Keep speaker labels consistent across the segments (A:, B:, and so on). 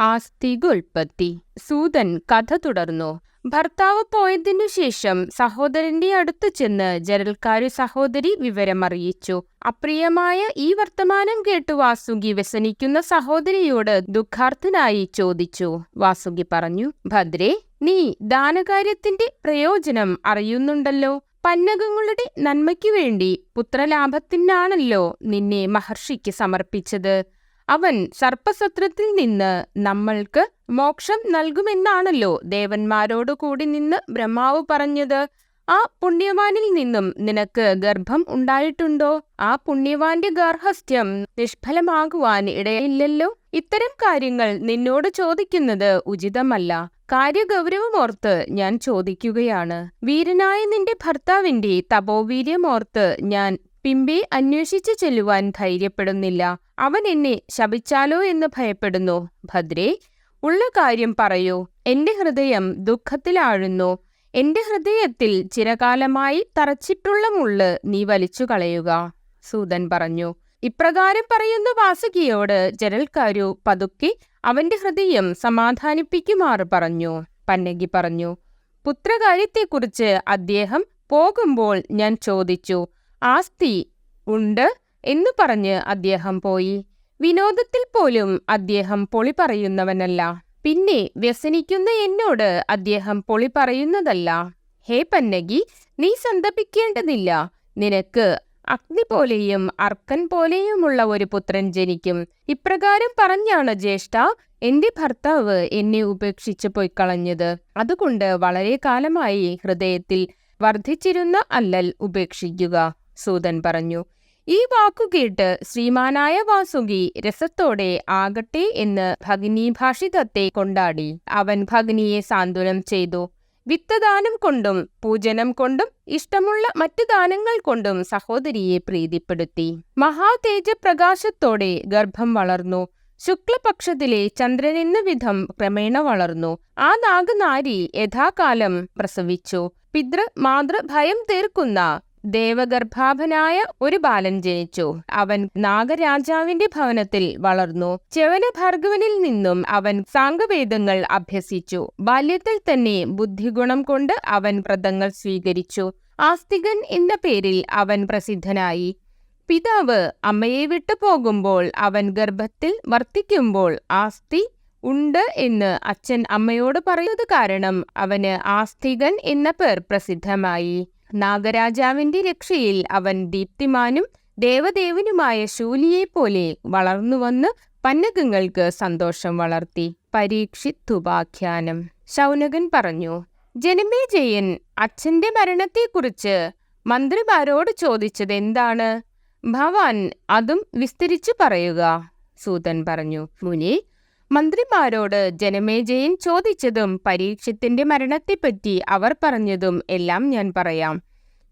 A: ആസ്തികുൽപ്പത്തി. സൂതൻ കഥ തുടർന്നു. ഭർത്താവ് പോയതിനു ശേഷം സഹോദരന്റെ അടുത്ത് ചെന്ന് ജരൽക്കാരി സഹോദരി വിവരമറിയിച്ചു. അപ്രിയമായ ഈ വർത്തമാനം കേട്ടു വാസുകി വ്യസനിക്കുന്ന സഹോദരിയോട് ദുഃഖാർത്ഥനായി ചോദിച്ചു. വാസുകി പറഞ്ഞു ഭദ്രേ നീ ദാനകാര്യത്തിന്റെ പ്രയോജനം അറിയുന്നുണ്ടല്ലോ. പന്നകങ്ങളുടെ നന്മയ്ക്കു വേണ്ടി പുത്രലാഭത്തിനാണല്ലോ നിന്നെ മഹർഷിക്ക് സമർപ്പിച്ചത്. അവൻ സർപ്പസത്രത്തിൽ നിന്ന് നമ്മൾക്ക് മോക്ഷം നൽകുമെന്നാണല്ലോ ദേവന്മാരോടു കൂടി നിന്ന് ബ്രഹ്മാവ് പറഞ്ഞത്. ആ പുണ്യവാനിൽ നിന്നും നിനക്ക് ഗർഭം ഉണ്ടായിട്ടുണ്ടോ? ആ പുണ്യവാന്റെ ഗാർഹസ്ഥ്യം നിഷ്ഫലമാകുവാൻ ഇടയില്ലല്ലോ? ഇത്തരം കാര്യങ്ങൾ നിന്നോട് ചോദിക്കുന്നത് ഉചിതമല്ല. കാര്യഗൗരവമോർത്ത് ഞാൻ ചോദിക്കുകയാണ്. വീരനായ നിന്റെ ഭർത്താവിന്റെ തപോവീര്യമോർത്ത് ഞാൻ പിമ്പെ അന്വേഷിച്ചു ചെല്ലുവാൻ ധൈര്യപ്പെടുന്നില്ല. അവൻ എന്നെ ശപിച്ചാലോ എന്ന് ഭയപ്പെടുന്നു. ഭദ്രേ ഉള്ള കാര്യം പറയൂ. എന്റെ ഹൃദയം ദുഃഖത്തിലാഴുന്നു എന്റെ ഹൃദയത്തിൽ ചിരകാലമായി തറച്ചിട്ടുള്ള മുള്ള് നീ വലിച്ചു കളയുക. സൂതൻ പറഞ്ഞു. ഇപ്രകാരം പറയുന്ന വാസുകിയോട് ജരൽക്കാരു പതുക്കി അവന്റെ ഹൃദയം സമാധാനിപ്പിക്കുമാറ് പറഞ്ഞു. പന്നഗി പറഞ്ഞു. പുത്രകാര്യത്തെക്കുറിച്ച് അദ്ദേഹം പോകുമ്പോൾ ഞാൻ ചോദിച്ചു. ആസ്തി ഉണ്ട് എന്നു പറഞ്ഞ് അദ്ദേഹം പോയി. വിനോദത്തിൽ പോലും അദ്ദേഹം പൊളി പറയുന്നവനല്ല. പിന്നെ വ്യസനിക്കുന്ന എന്നോട് അദ്ദേഹം പൊളി പറയുന്നതല്ല. ഹേ പന്നകി നീ സന്തപിക്കേണ്ടതില്ല. നിനക്ക് അഗ്നി പോലെയും അർക്കൻ പോലെയുമുള്ള ഒരു പുത്രൻ ജനിക്കും. ഇപ്രകാരം പറഞ്ഞാണ് ജ്യേഷ്ഠ എന്റെ ഭർത്താവ് എന്നെ ഉപേക്ഷിച്ച് കളഞ്ഞത് അതുകൊണ്ട് വളരെ കാലമായി ഹൃദയത്തിൽ വർദ്ധിച്ചിരുന്ന അല്ലൽ ഉപേക്ഷിക്കുക. സൂതൻ പറഞ്ഞു ഈ വാക്കുകേട്ട് ശ്രീമാനായ വാസുകി രസത്തോടെ ആകട്ടെ എന്ന് ഭഗിനി ഭാഷിതത്തെ കൊണ്ടാടി. അവൻ ഭഗിനിയെ സാന്ത്വനം ചെയ്തു. വിത്തദാനം കൊണ്ടും പൂജനം കൊണ്ടും ഇഷ്ടമുള്ള മറ്റു ദാനങ്ങൾ കൊണ്ടും സഹോദരിയെ പ്രീതിപ്പെടുത്തി. മഹാതേജപ്രകാശത്തോടെ ഗർഭം വളർന്നു. ശുക്ലപക്ഷത്തിലെ ചന്ദ്രനെന്ന വിധം ക്രമേണ വളർന്നു. ആ നാഗനാരി യഥാകാലം പ്രസവിച്ചു. പിതൃ മാതൃ ഭയം തീർക്കുന്ന ദേവഗർഭാഭനായ ഒരു ബാലൻ ജനിച്ചു. അവൻ നാഗരാജാവിന്റെ ഭവനത്തിൽ വളർന്നു. ചെവന ഭാർഗവനിൽ നിന്നും അവൻ സാംഗവേദങ്ങൾ അഭ്യസിച്ചു. ബാല്യത്തിൽ തന്നെ ബുദ്ധിഗുണം കൊണ്ട് അവൻ വ്രതങ്ങൾ സ്വീകരിച്ചു. ആസ്തികൻ എന്ന പേരിൽ അവൻ പ്രസിദ്ധനായി. പിതാവ് അമ്മയെ വിട്ടു പോകുമ്പോൾ അവൻ ഗർഭത്തിൽ വർത്തിക്കുമ്പോൾ ആസ്തി ഉണ്ട് എന്ന് അച്ഛൻ അമ്മയോട് പറയുന്നത് കാരണം അവന് ആസ്തികൻ എന്ന പേർ പ്രസിദ്ധമായി. നാഗരാജാവിന്റെ രക്ഷയിൽ അവൻ ദീപ്തിമാനും ദേവദേവനുമായ ശൂലിയെപ്പോലെ വളർന്നുവന്ന് പന്നകങ്ങൾക്ക് സന്തോഷം വളർത്തി. പരീക്ഷിത്തുപാഖ്യാനം. ശൗനകൻ പറഞ്ഞു ജനമേജയൻ അച്ഛന്റെ മരണത്തെക്കുറിച്ച് മന്ത്രിമാരോട് ചോദിച്ചത് എന്താണ് ഭവാൻ അതും വിസ്തരിച്ചു പറയുക സൂതൻ പറഞ്ഞു. മുനി മന്ത്രിമാരോട് ജനമേജയൻ ചോദിച്ചതും പരീക്ഷത്തിന്റെ മരണത്തെപ്പറ്റി അവർ പറഞ്ഞതും എല്ലാം ഞാൻ പറയാം.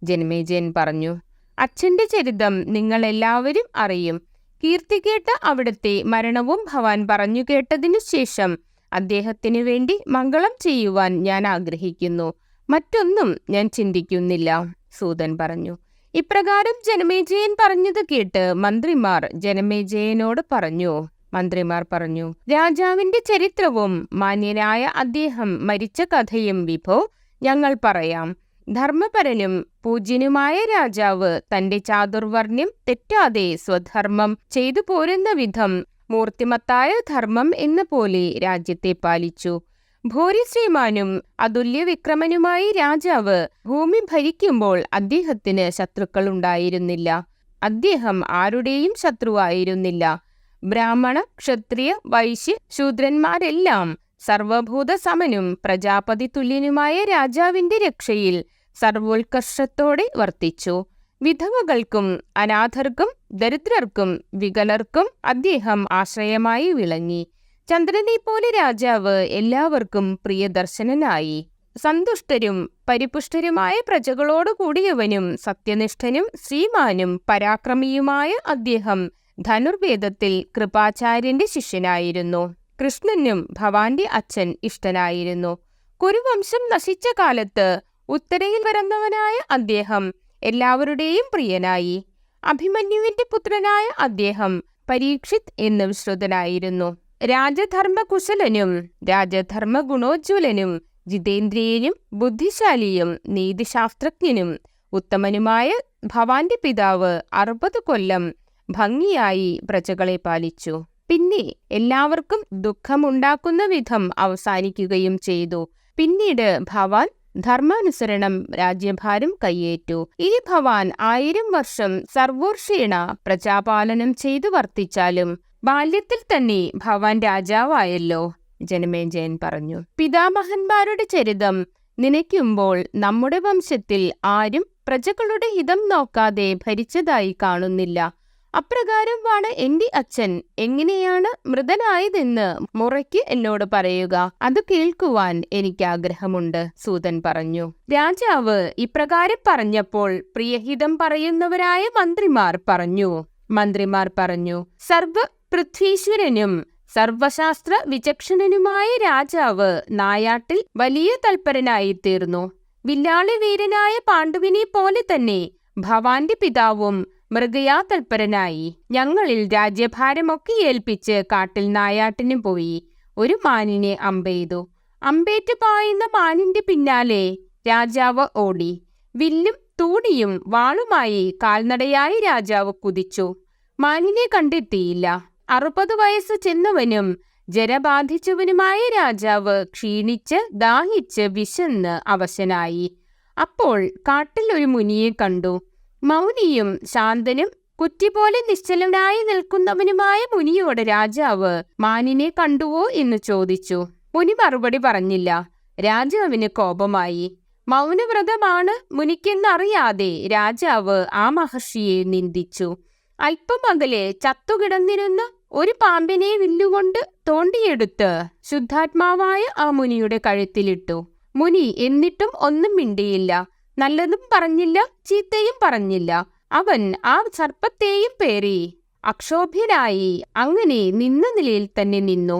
A: ജനമേജയൻ പറഞ്ഞു അച്ഛന്റെ ചരിതം നിങ്ങൾ എല്ലാവരും അറിയും. കീർത്തികേട്ട അവിടുത്തെ മരണവും ഭവാൻ പറഞ്ഞു കേട്ടതിനു ശേഷം അദ്ദേഹത്തിനു വേണ്ടി മംഗളം ചെയ്യുവാൻ ഞാൻ ആഗ്രഹിക്കുന്നു. മറ്റൊന്നും ഞാൻ ചിന്തിക്കുന്നില്ല സൂതൻ പറഞ്ഞു. ഇപ്രകാരം ജനമേജയൻ പറഞ്ഞത് കേട്ട് മന്ത്രിമാർ ജനമേജയനോട് പറഞ്ഞു മന്ത്രിമാർ പറഞ്ഞു. രാജാവിന്റെ ചരിത്രവും മാന്യനായ അദ്ദേഹം മരിച്ച കഥയും വിഭോ ഞങ്ങൾ പറയാം. ധർമ്മപരനും പൂജ്യനുമായ രാജാവ് തന്റെ ചാതുർവർണ്യം തെറ്റാതെ സ്വധർമ്മം ചെയ്തു പോരുന്ന വിധം മൂർത്തിമത്തായ ധർമ്മം എന്ന പോലെ രാജ്യത്തെ പാലിച്ചു. ഭൂരിശ്രീമാനും അതുല്യ വിക്രമനുമായി രാജാവ് ഭൂമി ഭരിക്കുമ്പോൾ അദ്ദേഹത്തിന് ശത്രുക്കൾ ഉണ്ടായിരുന്നില്ല. അദ്ദേഹം ആരുടെയും ശത്രുവായിരുന്നില്ല. ബ്രാഹ്മണ ക്ഷത്രിയ വൈശ്യ ശൂദ്രന്മാരെല്ലാം സർവഭൂത സമനും പ്രജാപതി തുല്യനുമായ രാജാവിന്റെ രക്ഷയിൽ സർവോത്കർഷത്തോടെ വർത്തിച്ചു. വിധവകൾക്കും അനാഥർക്കും ദരിദ്രർക്കും വികലർക്കും അദ്ദേഹം ആശ്രയമായി വിളങ്ങി. ചന്ദ്രനെ പോലെ രാജാവ് എല്ലാവർക്കും പ്രിയദർശനനായി. സന്തുഷ്ടരും പരിപുഷ്ടരുമായ പ്രജകളോട് കൂടിയവനും സത്യനിഷ്ഠനും ശ്രീമാനും പരാക്രമിയുമായ അദ്ദേഹം ധനുർവേദത്തിൽ കൃപാചാര്യന്റെ ശിഷ്യനായിരുന്നു. കൃഷ്ണനും ഭവാന്റെ അച്ഛൻ ഇഷ്ടനായിരുന്നു. കുരുവംശം നശിച്ച കാലത്ത് ഉത്തരയിൽ വരുന്നവനായ അദ്ദേഹം എല്ലാവരുടെയും പ്രിയനായി. അഭിമന്യുവിന്റെ പുത്രനായ അദ്ദേഹം പരീക്ഷിത് എന്ന് വിശ്രുതനായിരുന്നു. രാജധർമ്മകുശലനും രാജധർമ്മ ഗുണോജ്വലനും ജിതേന്ദ്രിയനും ബുദ്ധിശാലിയും നീതിശാസ്ത്രജ്ഞനും ഉത്തമനുമായ ഭവാന്റെ പിതാവ് അറുപത് കൊല്ലം ഭംഗിയായി പ്രജകളെ പാലിച്ചു. പിന്നെ എല്ലാവർക്കും ദുഃഖമുണ്ടാക്കുന്ന വിധം അവസാനിക്കുകയും ചെയ്തു. പിന്നീട് ഭവാൻ ധർമാനുസരണം രാജ്യഭാരം കയ്യേറ്റു. ഇനി ഭവാൻ ആയിരം വർഷം സർവോർഷീണ പ്രജാപാലനം ചെയ്തു വർത്തിച്ചാലും ബാല്യത്തിൽ തന്നെ ഭവാൻ രാജാവായല്ലോ ജനമേജയൻ പറഞ്ഞു. പിതാമഹന്മാരുടെ ചരിതം നനയ്ക്കുമ്പോൾ നമ്മുടെ വംശത്തിൽ ആരും പ്രജകളുടെ ഹിതം നോക്കാതെ ഭരിച്ചതായി കാണുന്നില്ല. അപ്രകാരമാണ് എന്റെ അച്ഛൻ എങ്ങനെയാണ് മൃതനായതെന്ന് മുറയ്ക്ക് എന്നോട് പറയുക. അത് കേൾക്കുവാൻ എനിക്ക് ആഗ്രഹമുണ്ട് സൂതൻ പറഞ്ഞു. രാജാവ് ഇപ്രകാരം പറഞ്ഞപ്പോൾ പ്രിയഹിതം പറയുന്നവരായ മന്ത്രിമാർ പറഞ്ഞു. മന്ത്രിമാർ പറഞ്ഞു സർവ പൃഥ്വീശ്വരനും സർവശാസ്ത്ര വിചക്ഷണനുമായ രാജാവ് നായാട്ടിൽ വലിയ തൽപരനായിത്തീർന്നു. വില്ലാളി വീരനായ പാണ്ഡുവിനെ പോലെ തന്നെ ഭവാന്റെ പിതാവും മൃഗയാ തൽപരനായി ഞങ്ങളിൽ രാജ്യഭാരമൊക്കെ ഏൽപ്പിച്ച് കാട്ടിൽ നായാട്ടിന് പോയി. ഒരു മാനിനെ അമ്പെയ്തു അമ്പേറ്റ് പായുന്ന മാനിന്റെ പിന്നാലെ രാജാവ് ഓടി. വില്ലും തൂണിയും വാളുമായി കാൽനടയായി രാജാവ് കുതിച്ചു. മാനിനെ കണ്ടെത്തിയില്ല. അറുപത് വയസ്സ് ചെന്നവനും ജരബാധിച്ചവനുമായ രാജാവ് ക്ഷീണിച്ച് ദാഹിച്ച് വിശന്ന് അവശനായി. അപ്പോൾ കാട്ടിൽ ഒരു മുനിയെ കണ്ടു. മൗനിയും ശാന്തനും കുറ്റിപോലെ നിശ്ചലനായി നിൽക്കുന്നവനുമായ മുനിയോട് രാജാവ് മാനിനെ കണ്ടുവോ? എന്ന് ചോദിച്ചു. മുനി മറുപടി പറഞ്ഞില്ല. രാജാവിന് കോപമായി. മൗനവ്രതമാണ് മുനിക്കെന്നറിയാതെ രാജാവ് ആ മഹർഷിയെ നിന്ദിച്ചു. അല്പം അകലെ ചത്തുകിടന്നിരുന്ന ഒരു പാമ്പിനെ വില്ലുകൊണ്ട് തോണ്ടിയെടുത്ത് ശുദ്ധാത്മാവായ ആ മുനിയുടെ കഴുത്തിലിട്ടു. മുനി എന്നിട്ടും ഒന്നും മിണ്ടിയില്ല. നല്ലതും പറഞ്ഞില്ല ചീത്തയും പറഞ്ഞില്ല. അവൻ ആ സർപ്പത്തെയും പേറി അക്ഷോഭ്യനായി അങ്ങനെ നിന്ന നിലയിൽ തന്നെ നിന്നു.